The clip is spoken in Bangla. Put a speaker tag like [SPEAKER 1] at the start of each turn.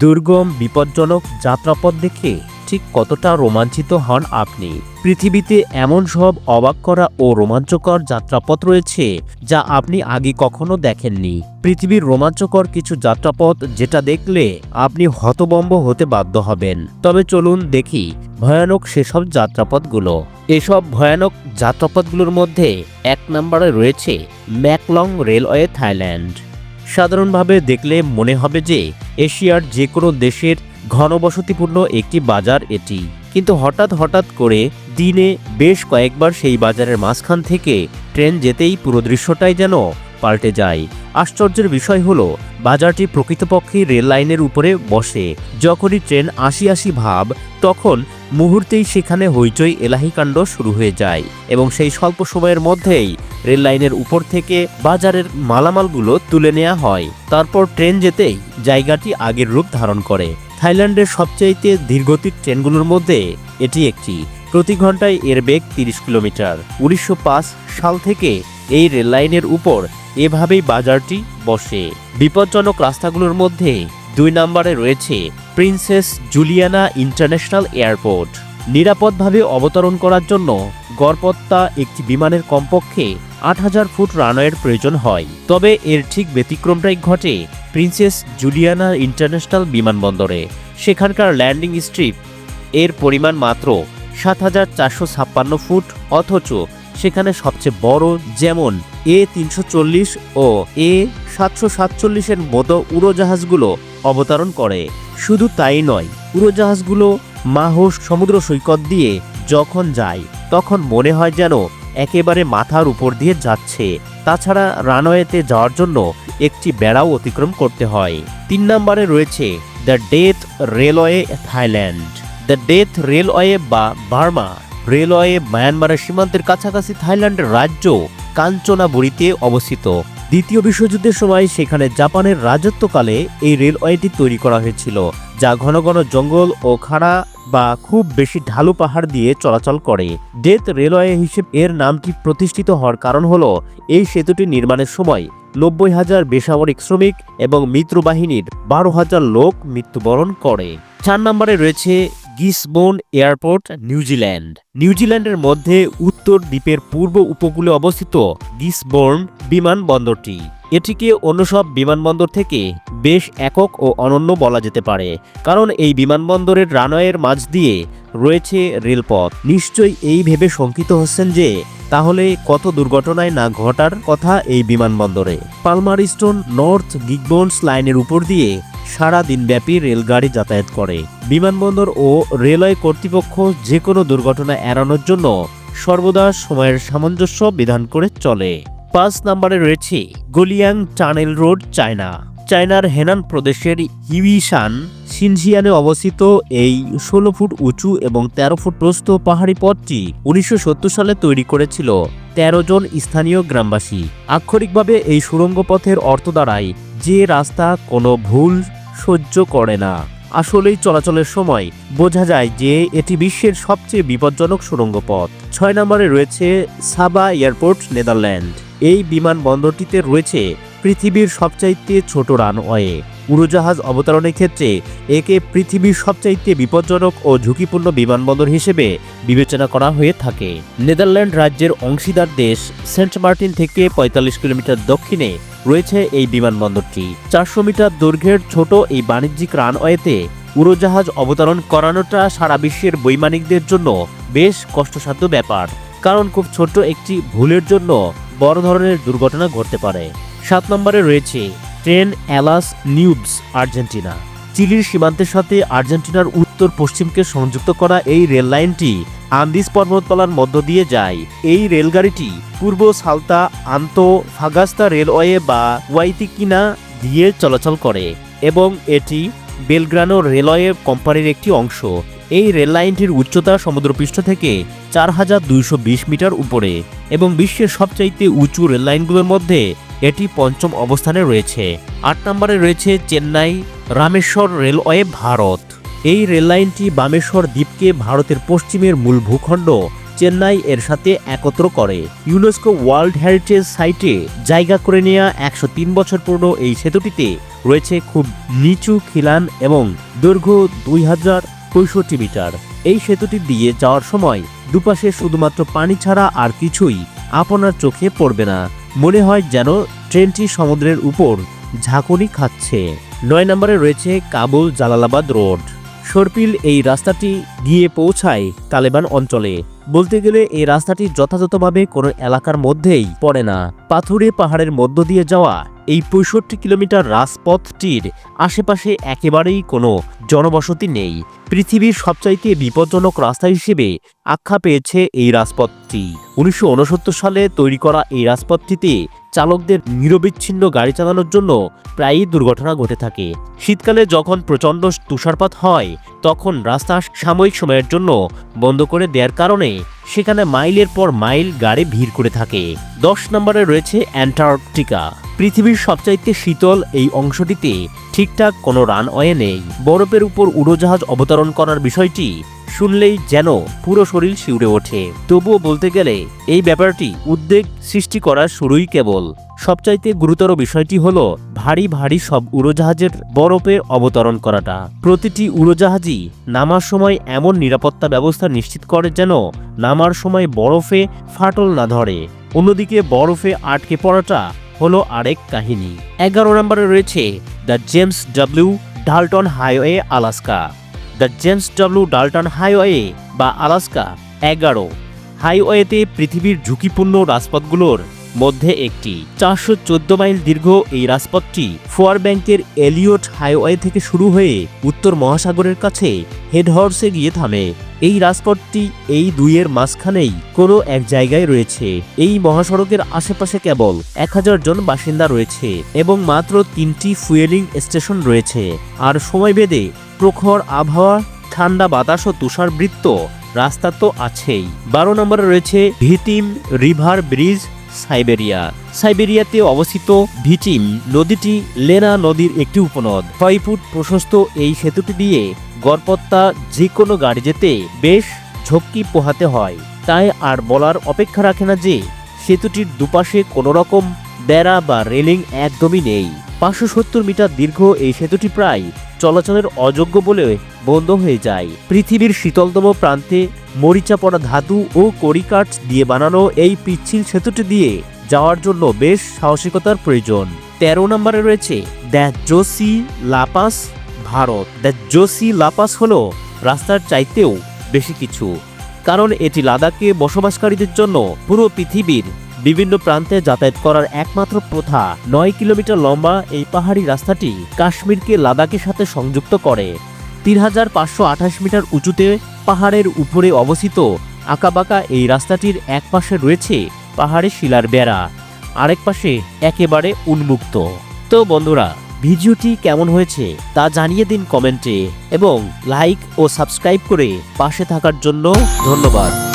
[SPEAKER 1] দুর্গম, বিপজ্জনক যাত্রাপথ দেখে ঠিক কতটা রোমাঞ্চিত হন আপনি। পৃথিবীতে এমন সব অবাক করা ও রোমাঞ্চকর যাত্রাপথ রয়েছে যা আপনি আগে কখনো দেখেননি। পৃথিবীর রোমাঞ্চকর কিছু যাত্রাপথ যেটা দেখলে আপনি হতবম্ব হতে বাধ্য হবেন। তবে চলুন দেখি ভয়ানক সেসব যাত্রাপথগুলো। এসব ভয়ানক যাত্রাপথগুলোর মধ্যে এক নম্বরে রয়েছে ম্যাকলং রেলওয়ে থাইল্যান্ড। সাধারণভাবে দেখলে মনে হবে যে এশিয়ার যে কোনো দেশের ঘনবসতিপূর্ণ একটি বাজার এটি। কিন্তু হঠাৎ হঠাৎ করে দিনে বেশ কয়েকবার সেই বাজারের মাঝখান থেকে ট্রেন যেতেই পুরো দৃশ্যটাই যেন পাল্টে যায়। আশ্চর্যের বিষয় হলো, বাজারটি প্রকৃতপক্ষে রেল লাইনের উপরে বসে। যখনই ট্রেন আশি আশি ভাব, তখন মুহূর্তেই সেখানে হইচই এলাহিকাণ্ড শুরু হয়ে যায় এবং সেই স্বল্প সময়ের মধ্যেই রেল লাইনের উপর থেকে বাজারের মালামালগুলো তুলে নেওয়া হয়। তারপর ট্রেন যেতেই জায়গাটি আগের রূপ ধারণ করে। থাইল্যান্ডের সবচাইতে দীর্ঘতির ট্রেনগুলোর মধ্যে এটি একটি। প্রতি ঘন্টায় এর বেগ তিরিশ কিলোমিটার। উনিশশো পাঁচ সাল থেকে এই রেল লাইনের উপর এভাবেই বাজারটি বসে। বিপজ্জনক রাস্তাগুলোর মধ্যে দুই নম্বরে রয়েছে প্রিন্সেস জুলিয়ানা ইন্টারন্যাশনাল এয়ারপোর্ট। নিরাপদভাবে অবতরণ করার জন্য গড়পত্তা একটি বিমানের কমপক্ষে আট হাজার ফুট রানওয়ের প্রয়োজন হয়। তবে এর ঠিক ব্যতিক্রমটাই ঘটে প্রিন্সেস জুলিয়ানা ইন্টারন্যাশনাল বিমানবন্দরে। সেখানকার ল্যান্ডিং স্ট্রিপ এর পরিমাণ মাত্র সাত হাজার চারশো ছাপ্পান্ন ফুট, অথচ সেখানে সবচেয়ে বড় যেমন এ তিনশো চল্লিশ ও এ সাতশো সাতচল্লিশের মতো উড়োজাহাজগুলো অবতরণ করে। শুধু তাই নয়, উড়োজাহাজগুলো মাহোস সমুদ্র সৈকত দিয়ে যখন যায়, তখন মনে হয় যেন একেবারে মাথার উপর দিয়ে যাচ্ছে। তাছাড়া রানওয়েতে যাওয়ার জন্য একটি বেড়াও অতিক্রম করতে হয়। তিন নম্বরে রয়েছে the death railway Thailand. The death railway বা বার্মা রেলওয়ে মায়ানমারের সীমান্তের কাছাকাছি থাইল্যান্ডের রাজ্য কাঞ্চনাবুরিতে অবস্থিত। দ্বিতীয় বিশ্বযুদ্ধের সময় সেখানে জাপানের রাজত্বকালে এই রেলওয়েটি তৈরি করা হয়েছিল, যা ঘন ঘন জঙ্গল ও খাড়া বা খুব বেশি ঢালু পাহাড় দিয়ে চলাচল করে। ডেথ রেলওয়ে হিসেবে এর নামটি প্রতিষ্ঠিত হওয়ার কারণ হল, এই সেতুটি নির্মাণের সময় নব্বই হাজার বেসামরিক শ্রমিক এবং মিত্র বাহিনীর বারো হাজার লোক মৃত্যুবরণ করে। চার নম্বরে রয়েছে গিসবোন এয়ারপোর্ট, নিউজিল্যান্ড। নিউজিল্যান্ডের মধ্যে উত্তর দ্বীপের পূর্ব উপকূলে অবস্থিত গিসবোর্ন বিমানবন্দরটি। এটিকে অন্য সব বিমানবন্দর থেকে বেশ একক ও অনন্য বলা যেতে পারে, কারণ এই বিমানবন্দরের রানওয়ের মাঝ দিয়ে রয়েছে রেলপথ। নিশ্চয়ই এই ভেবে শঙ্কিত হচ্ছেন যে, তাহলে কত দুর্ঘটনায় না ঘটার কথা এই বিমানবন্দরে? পালমার স্টোন নর্থ গিগবোন্স লাইনের উপর দিয়ে সারা দিনব্যাপী রেলগাড়ি যাতায়াত করে। বিমানবন্দর ও রেলওয়ে কর্তৃপক্ষ যে কোনো দুর্ঘটনা এড়ানোর জন্য সর্বদা সময়ের সামঞ্জস্য বিধান করে চলে। পাঁচ নম্বরে রয়েছে গলিয়াং টানেল রোড, চায়না। চায়নার হেনান প্রদেশের হিউইশান, সিনজিয়ানে অবস্থিত এই ষোলো ফুট উঁচু এবং তেরো ফুট প্রস্থ পাহাড়ি পথটি উনিশশো সত্তর সালে তৈরি করেছিল তেরো জন স্থানীয় গ্রামবাসী। আক্ষরিকভাবে এই সুড়ঙ্গ পথের অর্থ দাঁড়ায় যে রাস্তা কোনো ভুল সহ্য করে না। আসলেই চলাচলের সময় বোঝা যায় যে এটি বিশ্বের সবচেয়ে বিপজ্জনক সুড়ঙ্গ পথ ছয় নম্বরে রয়েছে সাবা এয়ারপোর্ট, নেদারল্যান্ড। এই বিমানবন্দরটিতে রয়েছে পৃথিবীর সবচাইতে ছোট রানওয়ে। উড়োজাহাজ অবতরণের ক্ষেত্রে একে পৃথিবীর সবচাইতে বিপজ্জনক ও ঝুঁকিপূর্ণ বিমানবন্দর হিসেবে বিবেচনা করা হয়ে থাকে। নেদারল্যান্ড রাজ্যের অংশীদার দেশ সেন্ট মার্টিন থেকে পঁয়তাল্লিশ কিলোমিটার দক্ষিণে রয়েছে এই বিমানবন্দরটি। চারশো মিটার দৈর্ঘ্যের ছোট এই বাণিজ্যিক রানওয়েতে উড়োজাহাজ অবতরণ করানোটা সারা বিশ্বের বৈমানিকদের জন্য বেশ কষ্টসাধ্য ব্যাপার, কারণ খুব ছোট একটি ভুলের জন্য বড় ধরনের দুর্ঘটনা ঘটতে পারে। সাত নম্বরে রয়েছে ট্রেন অ্যালাস নিউবস আর্জেন্টিনা। চিলির সীমান্তের সাথে আর্জেন্টিনার উত্তর পশ্চিমকে সংযুক্ত করা এই রেল লাইনটি আন্দিস পর্বতমালার মধ্য দিয়ে যায়। এই রেলগাড়িটি পূর্ব সালতা আন্ত ফাগাস্তা রেলওয়ে বা ওয়াইতিকিনা দিয়ে চলাচল করে এবং এটি বেলগ্রানো রেলওয়ে কোম্পানির একটি অংশ। এই রেল লাইনটির উচ্চতা সমুদ্রপৃষ্ঠ থেকে চার হাজার দুইশো বিশ মিটার উপরে এবং বিশ্বের সবচাইতে উঁচু রেল লাইনগুলোর মধ্যে এটি পঞ্চম অবস্থানে রয়েছে। আট নম্বরে রয়েছে চেন্নাই, রামেশ্বর রেলওয়ে, ভারত। এই রেল লাইনটি বামেশ্বর দ্বীপকে ভারতের পশ্চিমের মূল ভূখণ্ড, চেন্নাই এর সাথে একত্র করে। ইউনেস্কো ওয়ার্ল্ড হেরিটেজ সাইটে জায়গা করে নেওয়া একশো তিন বছর পুরনো এই সেতুটিতে রয়েছে খুব নিচু খিলান এবং দৈর্ঘ্য দুই হাজার পঁয়ষট্টি মিটার। এই সেতুটি দিয়ে যাওয়ার সময় দুপাশে শুধুমাত্র পানি ছাড়া আর কিছুই আপনার চোখে পড়বে না। মনে হয় যেন ট্রেনটি সমুদ্রের উপর ঝাঁকুনি খাচ্ছে। নয় নম্বরে রয়েছে কাবুল জালালাবাদ রোড। সরপিল এই রাস্তাটি গিয়ে পৌঁছায় তালেবান অঞ্চলে। বলতে গেলে এই রাস্তাটি যথাযথভাবে কোনো এলাকার মধ্যেই পড়ে না। পাথুরে পাহাড়ের মধ্য দিয়ে যাওয়া এই পঁয়ষট্টি কিলোমিটার রাজপথটির আশেপাশে একেবারেই কোনো জনবসতি নেই। পৃথিবীর সবচাইতে বিপজ্জনক রাস্তা হিসেবে আখ্যা পেয়েছে এই রাজপথটি। উনিশশো উনসত্তর সালে তৈরি করা এই রাজপথটিতে চালকদের নিরবিচ্ছিন্ন গাড়ি চালানোর জন্য প্রায়ই দুর্ঘটনা ঘটে থাকে। শীতকালে যখন প্রচণ্ড তুষারপাত হয়, তখন রাস্তা সাময়িক সময়ের জন্য বন্ধ করে দেওয়ার কারণে সেখানে মাইলের পর মাইল গাড়ি ভিড় করে থাকে। দশ নম্বরে রয়েছে অ্যান্টার্কটিকা। পৃথিবীর সবচাইতে শীতল এই অংশটিতে ঠিকঠাক কোনো রানওয়ে নেই। বরফের উপর উড়োজাহাজ অবতরণ করার বিষয়টি শুনলেই যেন পুরো শরীর শিউরে ওঠে। তবুও বলতে গেলে এই ব্যাপারটি উদ্বেগ সৃষ্টি করার শুরুই কেবল। সবচাইতে গুরুতর বিষয়টি হলো ভারী ভারী সব উড়োজাহাজের বরফে অবতরণ করাটা। প্রতিটি উড়োজাহাজই নামার সময় এমন নিরাপত্তা ব্যবস্থা নিশ্চিত করে যেন নামার সময় বরফে ফাটল না ধরে। অন্যদিকে বরফে আটকে পড়াটা হলো আরেক কাহিনী। এগারো নম্বরে রয়েছে the James W Dalton highway, Alaska. The James W Dalton highway বা আলাস্কা এগারো। হাইওয়েতে পৃথিবীর ঝুঁকিপূর্ণ রাজপথগুলোর মধ্যে একটি। চারশো চোদ্দ মাইল দীর্ঘ এই রাজপথটি ফোয়ার ব্যাংকের এলিয়ট হাইওয়ে থেকে শুরু হয়ে উত্তর মহাসাগরের কাছে হেডহর্সে গিয়ে থামে। এই রাজপথটি এই দুইয়ের মাঝখানেই কোনো এক জায়গায় রয়েছে। এই মহাসড়কের আশেপাশে কেবল এক হাজার জন বাসিন্দা রয়েছে এবং মাত্র তিনটি ফুয়েলিং স্টেশন রয়েছে। আর সময় বেদে প্রখর আবহাওয়া, ঠান্ডা বাতাস ও তুষারবৃত্ত রাস্তা তো আছেই। বারো নম্বরে রয়েছে ভিতিম রিভার ব্রিজ সাইবেরিয়া। সাইবেরিয়াতে অবস্থিত ভিটিম নদীটি লেনা নদীর একটি উপনদ। ছয় ফুট প্রশস্ত এই সেতুটি দিয়ে গড়পত্তা যে কোনো গাড়ি যেতে বেশ ঝক্কি পোহাতে হয়। তাই আর বলার অপেক্ষা রাখে না যে সেতুটির দুপাশে কোনো রকম বেড়া বা রেলিং একদমই নেই। পাঁচশো সত্তর মিটার দীর্ঘ এই সেতুটি প্রায় চলাচলের অযোগ্য বলে বন্ধ হয়ে যায়। পৃথিবীর শীতলতম প্রান্তে মরিচা পড়া ধাতু ও কড়িকাঠ দিয়ে বানানো এই পিচ্ছিল সেতুটি দিয়ে যাওয়ার জন্য বেশ সাহসিকতার প্রয়োজন। তেরো নম্বরে রয়েছে দ্য জোসি লাপাস ভারত। দ্য জোসি লাপাস হল রাস্তার চাইতেও বেশি কিছু, কারণ এটি লাদাখে বসবাসকারীদের জন্য পুরো পৃথিবীর বিভিন্ন প্রান্তে যাতায়াত করার একমাত্র প্রথা। নয় কিলোমিটার লম্বা এই পাহাড়ি রাস্তাটি কাশ্মীরকে লাদাখের সাথে সংযুক্ত করে। তিন হাজার পাঁচশো আঠাশ মিটার উঁচুতে পাহাড়ের উপরে অবস্থিত আঁকাবাঁকা এই রাস্তাটির এক পাশে রয়েছে পাহাড়ে শিলার বেড়া, আরেক পাশে একেবারে উন্মুক্ত। তো বন্ধুরা, ভিডিওটি কেমন হয়েছে তা জানিয়ে দিন কমেন্টে এবং লাইক ও সাবস্ক্রাইব করে পাশে থাকার জন্য ধন্যবাদ।